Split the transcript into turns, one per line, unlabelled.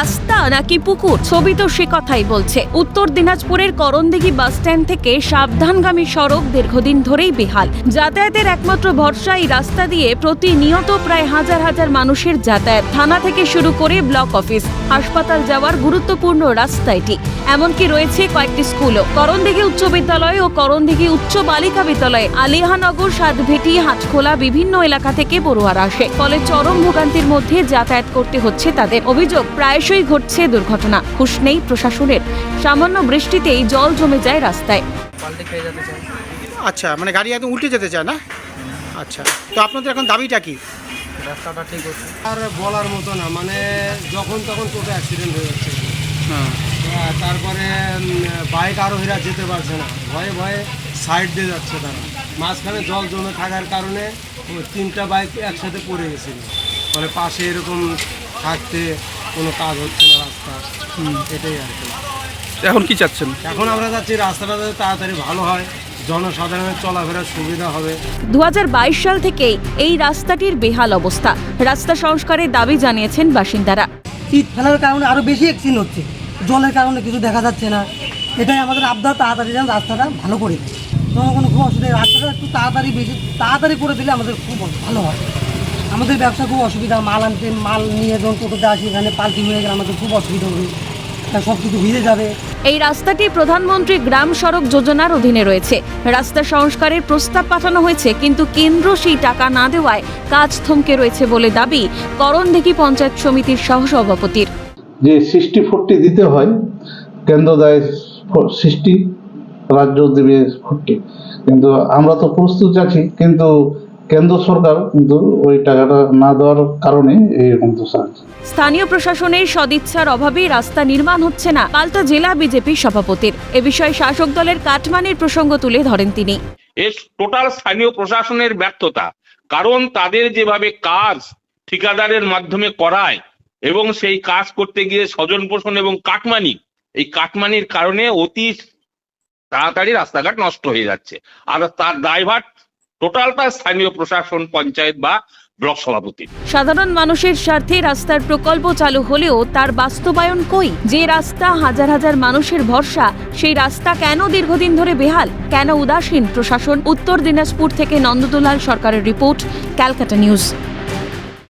রাস্তা নাকি পুকুর? ছবি তো সে কথাই বলছে। উত্তর দিনাজপুরের করণদিঘি বাস স্ট্যান্ড থেকে সাবধানগামী সড়ক দীর্ঘদিন ধরেই বেহাল। যাতায়াতের একমাত্র ভরসা এই রাস্তা দিয়ে প্রতিনিয়ত প্রায় হাজার হাজার মানুষের যাতায়াত। থানা থেকে শুরু করে ব্লক অফিস। হাসপাতাল যাওয়ার গুরুত্বপূর্ণ রাস্তা এটি। এমনকি রয়েছে কয়েকটি স্কুলও। করণদিঘি উচ্চ বিদ্যালয় ও করণদিঘি উচ্চ বালিকা বিদ্যালয়ে আলিহানগর, সাতভেটি, হাটখোলা বিভিন্ন এলাকা থেকে পড়ুয়ারা আসে। ফলে চরম ভোগান্তির মধ্যে যাতায়াত করতে হচ্ছে তাদের। অভিযোগ প্রায়শই ঘটছে দুর্ঘটনা। হুশ নেই প্রশাসনের। সামান্য বৃষ্টিতেই জল জমে যায় রাস্তায়।
পাল্টে খেয়ে যেতে চাই
আচ্ছা মানে গাড়ি একদম উল্টে যেতে চায় না? আচ্ছা তো আপনাদের এখন দাবিটা কি?
রাস্তাটা ঠিক হচ্ছে।
আর বলার মতো না মানে যখন তখন টোটো অ্যাক্সিডেন্ট হয়ে যাচ্ছে।
হ্যাঁ।
আহ, তারপরে বাইক আরোহীরা যেতে পারছে না। ভয়ে ভয়ে সাইড দিয়ে যাচ্ছে তারা। মাঝখানে জল জমে থাকার কারণে ওই তিনটা বাইক একসাথে পড়ে গেছিল। মানে পাশে এরকম থাকতে কোনো কাজ হচ্ছে না রাস্তা। এটাই আর কি।
এখন কি চাচ্ছেন?
এখন আমরা যাচ্ছি রাস্তাটা যাতে তাড়াতাড়ি ভালো হয় জনসাধারণের চলাফেরার সুবিধা হবে।
দু হাজার বাইশ সাল থেকেই এই রাস্তাটির বেহাল অবস্থা। রাস্তা সংস্কারের দাবি জানিয়েছেন বাসিন্দারা।
শীত ফেলার কারণে আরও বেশি অ্যাক্সিডেন্ট হচ্ছে। জলের কারণে কিছু দেখা যাচ্ছে না। এটাই আমাদের আবদার তাড়াতাড়ি যেন রাস্তাটা ভালো করে দেয়। জনগণ খুব অসুবিধা রাস্তাটা একটু তাড়াতাড়ি বেশি তাড়াতাড়ি করে দিলে আমাদের খুব ভালো হয়। আমাদের ব্যবসা খুব অসুবিধা মাল আনতে মাল নিয়ে যখন টোটোতে আসি এখানে পাল্টি হয়ে গেলে আমাদের খুব অসুবিধা হবে। সব কিছু ভিজে যাবে।
এই রাস্তাটি প্রধানমন্ত্রী গ্রাম সড়ক যোজনার অধীনে রয়েছে। রাস্তা সংস্কারের প্রস্তাব পাঠানো হয়েছে কিন্তু কেন্দ্র সেই টাকা না দেওয়ায় কাজ থমকে রয়েছে বলে দাবি করণদিঘি পঞ্চায়েত সমিতির সহসভাপতির।
যে সিক্সটি ফোরটি দিতে হয় কেন্দ্র দেয় সিক্সটি রাজ্য দেবে ফোরটি কিন্তু আমরা তো প্রস্তুত আছি কিন্তু কেন্দ্র সরকার কিন্তু ওই টাকাটা না দেওয়ার কারণে এইরকম তো সাহায্য।
স্থানীয় প্রশাসনের সদিচ্ছার অভাবেই রাস্তা নির্মাণ হচ্ছে না। পাল্টা জেলা বিজেপি সভাপতির। এ বিষয়ে শাসক দলের কাটমানির প্রসঙ্গ তুলে ধরেন তিনি।
এর টোটাল স্থানীয় প্রশাসনের ব্যর্থতা কারণ তাদের যেভাবে কাজ ঠিকাদারের মাধ্যমে করায় এবং সেই কাজ করতে গিয়ে স্বজন পোষণ এবং কাটমানি এই কাটমানির কারণে অতি তাড়াতাড়ি রাস্তাঘাট নষ্ট হয়ে যাচ্ছে। আর তার ড্রাইভার টোটালটা স্থানীয় প্রশাসন, পঞ্চায়েত বা ব্লক সভাপতি।
সাধারণ মানুষের স্বার্থে রাস্তার প্রকল্প চালু হলেও তার বাস্তবায়ন কই? যে রাস্তা হাজার হাজার মানুষের ভরসা, সেই রাস্তা কেন দীর্ঘদিন ধরে বেহাল? কেন উদাসীন? প্রশাসন, উত্তর দিনাজপুর থেকে নন্দদুলাল সরকারের রিপোর্ট, ক্যালকাটা নিউজ।